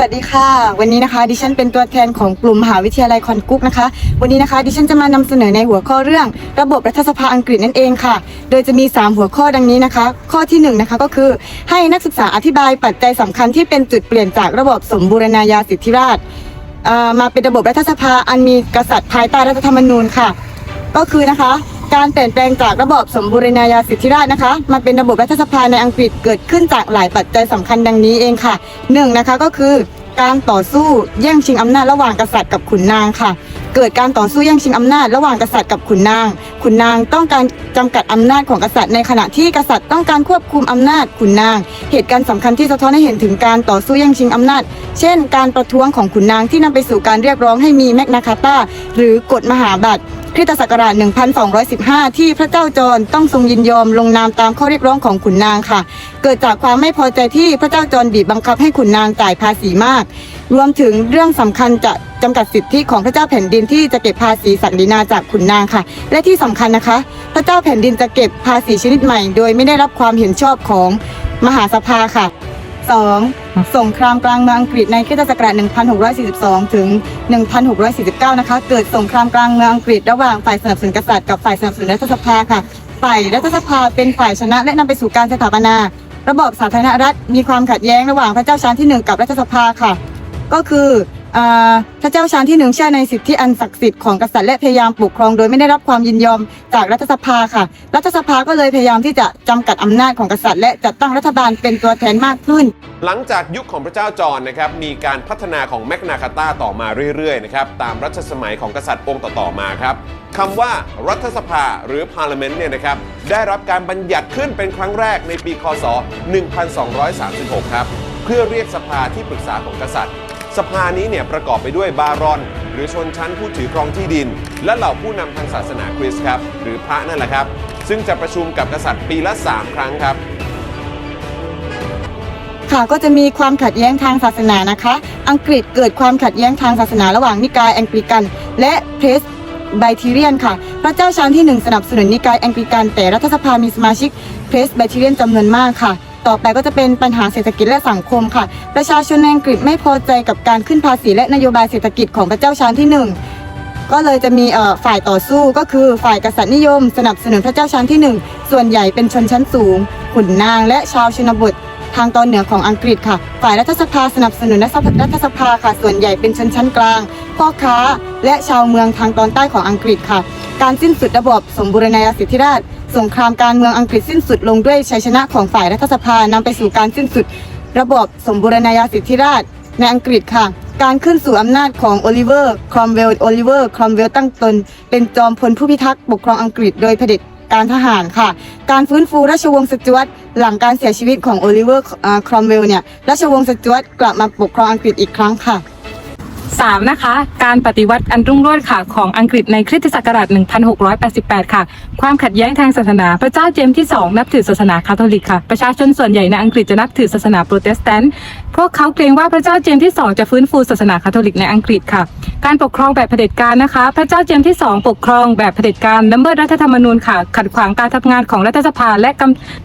สวัสดีค่ะ วันนี้นะคะดิฉันเป็นตัวแทนของกลุ่มมหาวิทยาลัยคอนกุ๊กนะคะ วันนี้นะคะดิฉันจะมานำเสนอในหัวข้อเรื่อง ระบบรัฐสภาอังกฤษนั่นเองค่ะ โดยจะมี 3 หัวข้อดังนี้นะคะ ข้อที่1นงนะคะก็คือให้นักศึกษาอธิบายปัจจัยสำคัญที่เป็นจุดเปลี่ยนจากระบบสมบูรณาญาสิทธิราชมาเป็นระบบรัฐสภาอันมีกษัตริย์ภายใต้รัฐธรรมนูญค่ะ ก็คือนะคะ การเปลี่ยนแปลงจากระบอบสมบูรณาญาสิทธิราชนะคะ มาเป็นระบบรัฐสภาในอังกฤษเกิดขึ้นจากหลายปัจจัยสำคัญดังนี้เองค่ะหนึ่งนะคะก็คือการต่อสู้แย่งชิงอำนาจระหว่างกษัตริย์กับขุนนางค่ะ เกิดการต่อสู้แย่งชิงอำนาจระหว่างกษัตริย์กับขุนนาง ขุนนางต้องการจำกัดอำนาจของกษัตริย์ในขณะที่กษัตริย์ต้องการควบคุมอำนาจขุนนาง เหตุการณ์สำคัญที่สะท้อนให้เห็นถึงการต่อสู้แย่งชิงอำนาจ เช่น การประท้วงของขุนนางที่นำไปสู่การเรียกร้องให้มีแมกนาคาตาหรือกฎมหาบัตร คริสตศักราช 1215 ที่พระเจ้าจอนต้องทรงยินยอมลงนามตามข้อเรียกร้องของขุนนางค่ะ เกิดจากความไม่พอใจที่พระเจ้าจอนบีบบังคับให้ขุนนางจ่ายภาษีมาก รวมถึงเรื่องสำคัญจะจำกัดสิทธิของพระเจ้าแผ่นดินที่จะเก็บภาษีสันดินาจากขุนนางค่ะ และที่สำคัญนะคะ พระเจ้าแผ่นดินจะเก็บภาษีชนิดใหม่ โดยไม่ได้รับความเห็นชอบของมหาสภาค่ะ 2. สงครามกลางเมืองอังกฤษในคริสตศักราช1642 ถึง 1649 นะคะ เกิดสงครามกลางเมืองอังกฤษระหว่างฝ่ายสนับสนุนกษัตริย์กับฝ่ายสนับสนุนรัฐสภาค่ะ ฝ่ายรัฐสภาเป็นฝ่ายชนะและนำไปสู่การสถาปนา ระบบสาธารณรัฐมีความขัดแย้งระหว่างพระเจ้าชานที่ 1 กับรัฐสภาค่ะ ก็คือ อ่าพระเจ้าชานที่หนึ่งเชื่อในสิทธิอันศักดิ์สิทธิ์ของกษัตริย์และพยายามปกครองโดยไม่ได้รับความยินยอมจากรัฐสภาค่ะ รัฐสภาก็เลยพยายามที่จะจำกัดอำนาจของกษัตริย์และจัดตั้งรัฐบาลเป็นตัวแทนมากขึ้น หลังจากยุคของพระเจ้าจอห์นนะครับมีการพัฒนาของแมกนาคาตาต่อมาเรื่อยๆนะครับตามรัชสมัยของกษัตริย์องค์ต่อๆมาครับคำว่ารัฐสภาหรือ Parliament เนี่ยนะครับได้รับการบัญญัติขึ้นเป็นครั้งแรกในปีคศ 1236 ครับ เพื่อเรียกสภาที่ปรึกษาของกษัตริย์ สภานี้เนี่ยประกอบไปด้วยบารอน หรือชนชั้นผู้ถือครองที่ดิน และเหล่าผู้นำทางศาสนาคริสต์ครับหรือพระนั่นแหละครับ ซึ่งจะประชุมกับกษัตริย์ปีละ 3 ครั้งครับ ค่ะก็จะมีความขัดแย้งทางศาสนานะคะ อังกฤษเกิดความขัดแย้งทางศาสนาระหว่างนิกายแองกลิกัน และเพรสไบทีเรียนค่ะ พระเจ้าชานที่หนึ่งสนับสนุนนิกายแองกลิกัน แต่รัฐสภามีสมาชิกเพรสไบทีเรียนจำนวนมากค่ะ ต่อไปก็จะเป็นปัญหาเศรษฐกิจและสังคมค่ะ ประชาชนในอังกฤษไม่พอใจกับการขึ้นภาษีและนโยบายเศรษฐกิจของพระเจ้าชานที่หนึ่งก็เลยจะมีฝ่ายต่อสู้ก็คือฝ่ายกษัตริย์นิยม สนับสนุนพระเจ้าชันที่หนึ่งส่วนใหญ่เป็นชนชั้นสูง ขุนนางและชาวชนบททางตอนเหนือของอังกฤษค่ะ ฝ่ายรัฐสภาสนับสนุนรัฐสภาค่ะ ส่วนใหญ่เป็นชนชั้นกลาง พ่อค้า และชาวเมืองทางตอนใต้ของอังกฤษค่ะ การสิ้นสุดระบบสมบูรณาญาสิทธิราช สงครามการเมืองอังกฤษสิ้นสุดลงด้วยชัยชนะของฝ่ายรัฐสภานำไปสู่การสิ้นสุด ระบบสมบูรณาญาสิทธิราชในอังกฤษค่ะ การขึ้นสู่อำนาจของโอลิเวอร์ ครอมเวล โอลิเวอร์ ครอมเวลตั้งตน เป็นจอมพลผู้พิทักษ์ปกครองอังกฤษโดยเผด็จการทหารค่ะ การฟื้นฟูราชวงศ์สจวตหลังการเสียชีวิตของโอลิเวอร์ ครอมเวลเนี่ย ราชวงศ์สจวตกลับมาปกครองอังกฤษอีกครั้งค่ะ 3. นะคะ การปฏิวัติอันรุ่งโรจน์ค่ะของอังกฤษในคริสตศักราช 1688 ค่ะ ความขัดแย้งทางศาสนา พระเจ้าเจมส์ที่ 2 นับถือศาสนาคาทอลิกค่ะ ประชาชนส่วนใหญ่ในอังกฤษจะนับถือศาสนาโปรเตสแตนต์ พวกเขาเกรงว่าพระเจ้าเจมส์ที่ 2 จะฟื้นฟูศาสนาคาทอลิกในอังกฤษค่ะ การปกครองแบบเผด็จการนะคะ พระเจ้าเจมส์ที่ 2 ปกครองแบบเผด็จการละเมิดรัฐธรรมนูญค่ะ ขัดขวางการทำงานของรัฐสภาและ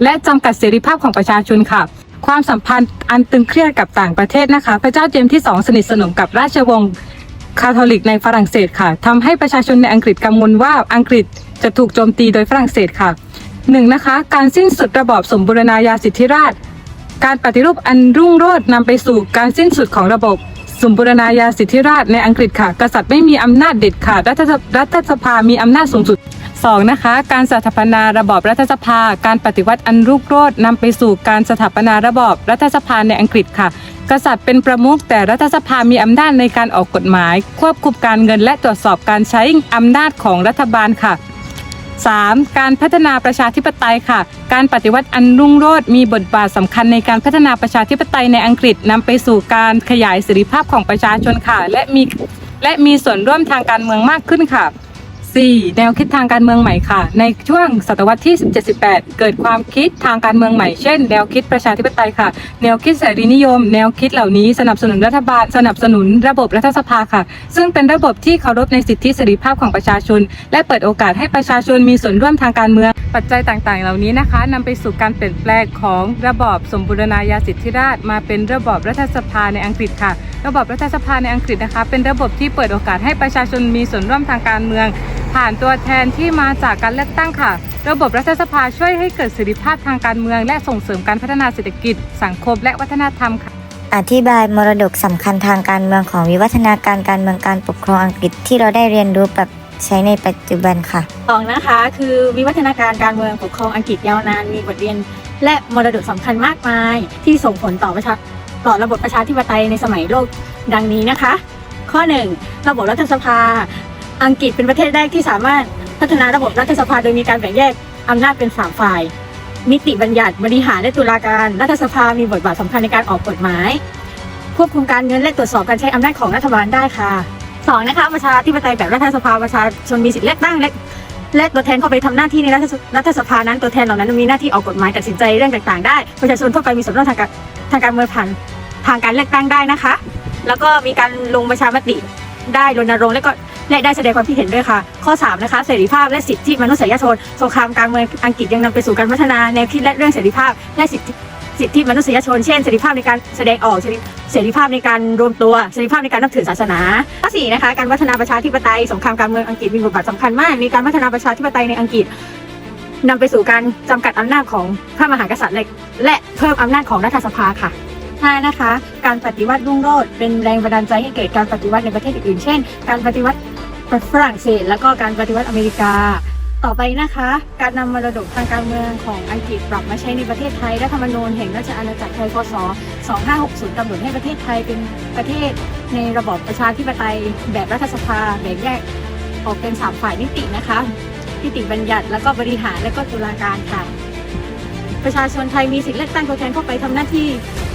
และจำกัดเสรีภาพของประชาชนค่ะ ความสัมพันธ์อันตึงเครียดกับต่างประเทศนะคะ พระเจ้าเจมส์ที่2สนิทสนมกับราชวงศ์คาทอลิกในฝรั่งเศสค่ะทำให้ประชาชนในอังกฤษกังวลว่าอังกฤษจะถูกโจมตีโดยฝรั่งเศสค่ะหนึ่งนะคะ การสิ้นสุดระบอบสมบูรณาญาสิทธิราช การปฏิรูปอันรุ่งโรจน์นำไปสู่การสิ้นสุดของระบบสมบูรณาญาสิทธิราชในอังกฤษค่ะ กษัตริย์ไม่มีอำนาจเด็ดขาดรัฐรัฐสภามีอำนาจสูงสุด 2. นะคะการสถาปนาระบอบรัฐสภา การปฏิวัติอันรุ่งโรจน์นำไปสู่การสถาปนาระบอบรัฐสภาในอังกฤษค่ะ กษัตริย์เป็นประมุขแต่รัฐสภามีอำนาจในการออกกฎหมาย ควบคุมการเงินและตรวจสอบการใช้อำนาจของรัฐบาลค่ะ 3. การพัฒนาประชาธิปไตยค่ะ การปฏิวัติอันรุ่งโรจน์มีบทบาทสำคัญในการพัฒนาประชาธิปไตยในอังกฤษนำไปสู่การขยายเสรีภาพของประชาชนค่ะ และมีและมีส่วนร่วมทางการเมืองมากขึ้นค่ะ 4. แนวคิดทางการเมืองใหม่ค่ะ ในช่วงศตวรรษที่ 17-18 เกิดความคิดทางการเมืองใหม่ เช่น แนวคิดประชาธิปไตยค่ะ แนวคิดเสรีนิยม แนวคิดเหล่านี้สนับสนุนรัฐบาล สนับสนุนระบบรัฐสภาค่ะ ซึ่งเป็นระบบที่เคารพในสิทธิเสรีภาพของประชาชน และเปิดโอกาสให้ประชาชนมีส่วนร่วมทางการเมือง ปัจจัยต่างๆ เหล่านี้นะคะนำไปสู่การเปลี่ยนแปลงของระบอบสมบูรณาญาสิทธิราชมาเป็นระบอบรัฐสภาในอังกฤษค่ะ ระบอบรัฐสภาในอังกฤษนะคะ เป็นระบบที่เปิดโอกาสให้ประชาชนมีส่วนร่วมทางการเมือง ผ่านตัวแทนที่มาจากการเลือกตั้งค่ะ ระบบรัฐสภาช่วยให้เกิดเสรีภาพทางการเมือง และส่งเสริมการพัฒนาเศรษฐกิจ สังคมและวัฒนธรรมค่ะอธิบายมรดกสำคัญทางการเมืองของวิวัฒนาการการเมืองการปกครองอังกฤษที่เราได้เรียนรู้ปรับ ใช้ในปัจจุบันค่ะสองนะคะคือวิวัฒนาการการเมืองปกครองอังกฤษยาวนานมีบทเรียน และมรดกสำคัญมากมาย ที่ส่งผลต่อประชาต่อระบบประชาธิปไตยในสมัยโลกดังนี้นะคะ ข้อ 1 ระบบรัฐสภา อังกฤษเป็นประเทศแรกที่สามารถพัฒนาระบบรัฐสภาโดยมีการแบ่งแยกอำนาจเป็นสามฝ่าย นิติบัญญัติบริหารและตุลาการรัฐสภามีบทบาทสำคัญในการออกกฎหมาย ควบคุมการเงินและตรวจสอบการใช้อำนาจของรัฐบาลได้ค่ะ สองนะคะประชาธิปไตยแบบรัฐสภาประชาชนมีสิทธิเลือกตั้งและและตัวแทนเข้าไปทำหน้าที่ในรัฐสภานั้นตัวแทนเหล่านั้นมีหน้าที่ออกกฎหมายตัดสินใจเรื่องต่างๆ ได้ประชาชนทั่วไปมีส่วนร่วมทางการทางการเมืองผ่านทางการเลือกตั้งได้นะคะ แล้วก็มีการลงประชามติได้รณรงค์และก็และได้แสดงความคิดเห็นด้วยค่ะ ข้อ 3 นะคะ เสรีภาพและสิทธิมนุษยชนสงครามกลางเมืองอังกฤษยังนำไปสู่การพัฒนาแนวคิดและเรื่องเสรีภาพและสิทธิ สิทธิมนุษยชน เช่นเสรีภาพในการแสดงออกเสรีภาพในการรวมตัวเสรีภาพในการนับถือศาสนาข้อสี่นะคะการพัฒนาประชาธิปไตยสงครามกางเมืองอังกฤษมีบทบาทสำคัญมากมีการพัฒนาประชาธิปไตยในอังกฤษนำไปสู่การจำกัดอำนาจของพระมหากษัตริย์และเพิ่มอำนาจของรัฐสภาค่ะห้านะคะ การปฏิวัติรุ่งโรจน์เป็นแรงบันดาลใจให้เกิดการปฏิวัติในประเทศอื่นๆ เช่น การปฏิวัติฝรั่งเศส แล้วก็การปฏิวัติอเมริกา ต่อไปนะคะ การนำมรดกทางการเมืองของอังกฤษปรับมาใช้ในประเทศไทยรัฐธรรมนูญแห่งราชอาณาจักรไทยพศ 2560กำหนดให้ประเทศไทยเป็นประเทศในระบอบประชาธิปไตย แบบรัฐสภาแบ่งแยกออกเป็นสามฝ่ายนิตินะคะนิติบัญญัติแล้วก็บริหารและก็ตุลาการค่ะ ประชาชนไทยมีสิทธิเลือกตั้งตัวแทนเข้าไปทำหน้าที่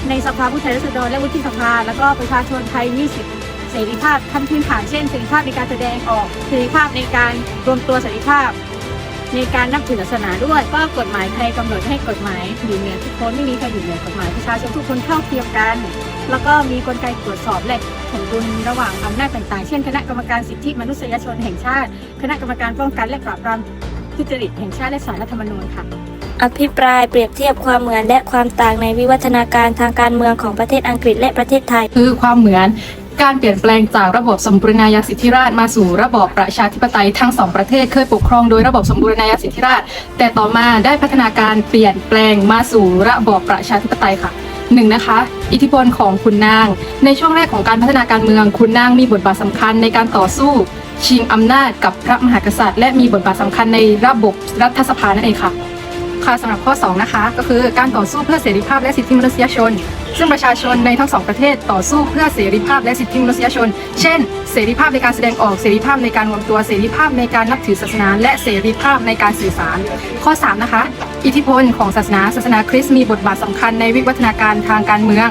ในสภาผู้แทนราษฎรและวุฒิสภา แล้วก็ประชาชนไทยมีสิทธิเสรีภาพขั้นพื้นฐานเช่นเสรีภาพในการแสดงออกเสรีภาพในการรวมตัวเสรีภาพ ในการนับถือศาสนาด้วย ก็กฎหมายไทยกำหนดให้กฎหมายอยู่เหนือทุกคนไม่มีใครอยู่เหนือกฎหมายประชาชนทุกคนเท่าเทียมกัน แล้วก็มีกลไกตรวจสอบและสมดุลระหว่างอำนาจต่างๆ เช่น คณะกรรมการสิทธิมนุษยชนแห่งชาติ คณะกรรมการป้องกันและปราบปรามทุจริตแห่งชาติและศาลรัฐธรรมนูญค่ะ อภิปรายเปรียบเทียบความเหมือนและความต่างในวิวัฒนาการทางการเมืองของประเทศอังกฤษและประเทศไทย คือความเหมือน การเปลี่ยนแปลงจากระบบสมบูรณาญาสิทธิราชมาสู่ระบอบประชาธิปไตยทั้งสองประเทศเคยปกครองโดยระบบสมบูรณาญาสิทธิราช แต่ต่อมาได้พัฒนาการเปลี่ยนแปลงมาสู่ระบอบประชาธิปไตยค่ะหนึ่งนะคะ อิทธิพลของขุนนาง ในช่วงแรกของการพัฒนาการเมืองขุนนางมีบทบาทสำคัญในการต่อสู้ ชิงอำนาจกับพระมหากษัตริย์ และมีบทบาทสำคัญในระบบรัฐสภานั่นเองค่ะ ค่ะสำหรับข้อ 2 นะคะ ก็คือการต่อสู้เพื่อเสรีภาพและสิทธิมนุษยชน ซึ่งประชาชนในทั้งสองประเทศต่อสู้เพื่อเสรีภาพและสิทธิมนุษยชน เช่น เสรีภาพในการแสดงออก เสรีภาพในการรวมตัว เสรีภาพในการนับถือศาสนา และเสรีภาพในการสื่อสาร ข้อ 3 นะคะ อิทธิพลของศาสนา ศาสนาคริสต์มีบทบาทสำคัญในวิวัฒนาการทางการเมือง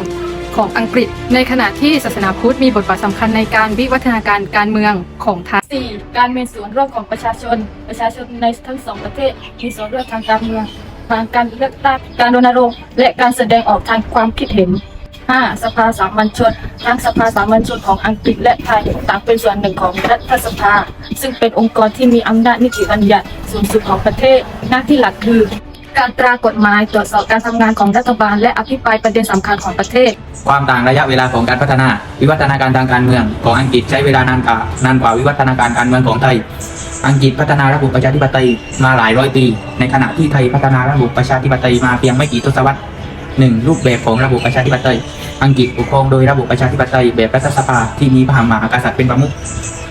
ของอังกฤษ ในขณะที่ศาสนาพุทธมีบทบาทสำคัญในการวิวัฒนาการการเมืองของไทย 4. การมีส่วนร่วมของประชาชน ประชาชนในทั้งสองประเทศมีส่วนร่วมทางการเมืองทางการเลือกตั้งการรณรงค์และการแสดงออกทางความคิดเห็น 5. สภาสามัญชน ทั้งสภาสามัญชนของอังกฤษและไทยต่างเป็นส่วนหนึ่งของรัฐสภา ซึ่งเป็นองค์กรที่มีอำนาจนิติบัญญัติสูงสุดของประเทศ หน้าที่หลักคือ การตรากฎหมายตรวจสอบการทำงานของรัฐบาล และอภิปรายประเด็นสำคัญของประเทศ ความต่างระยะเวลาของการพัฒนา วิวัฒนาการทางการเมืองของอังกฤษใช้เวลานานกว่านานกว่าวิวัฒนาการการเมืองของไทย อังกฤษพัฒนาระบบประชาธิปไตยมาหลายร้อยปี ในขณะที่ไทยพัฒนาระบบประชาธิปไตยมาเพียงไม่กี่ทศวรรษ หนึ่งรูปแบบของระบบประชาธิปไตย อังกฤษปกครองโดยระบบประชาธิปไตยแบบรัฐสภาที่มีพระมหากษัตริย์เป็นประมุข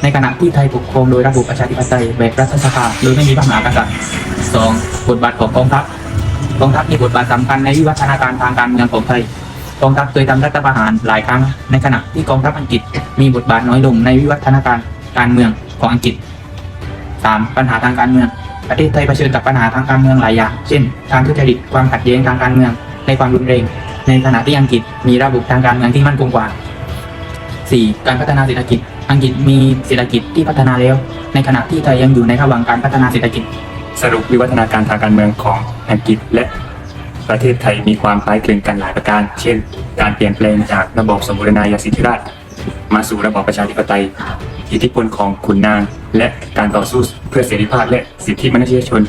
ในขณะที่ไทยปกครองโดยระบบประชาธิปไตยแบบรัฐสภาโดยไม่มีพระมหากษัตริย์สองบทบาทของกองทัพกองทัพมีบทบาทสำคัญในวิวัฒนาการทางการเมืองของไทยกองทัพเคยทำรัฐประหารหลายครั้ง ในขณะที่กองทัพอังกฤษมีบทบาทน้อยลงในวิวัฒนาการการเมืองของอังกฤษ 3. ปัญหาทางการเมือง ประเทศไทยเผชิญกับปัญหาทางการเมืองหลายอย่าง เช่น การทุจริต ความขัดแย้งทางการเมือง ในความรุนแรง ในขณะที่อังกฤษมีระบบทางการเมืองที่มั่นคงกว่า 4. การพัฒนาเศรษฐกิจ อังกฤษมีเศรษฐกิจที่พัฒนาแล้ว ในขณะที่ไทยยังอยู่ในระหว่างการพัฒนาเศรษฐกิจ สรุปวิวัฒนาการทางการเมืองของอังกฤษและประเทศไทยมีความคล้ายคลึงกันหลายประการ เช่น การเปลี่ยนแปลงจากระบอบสมบูรณาญาสิทธิราช มาสู่ระบอบประชาธิปไตย อิทธิพลของขุนนาง และการต่อสู้เพื่อเสรีภาพและสิทธิมนุษยชน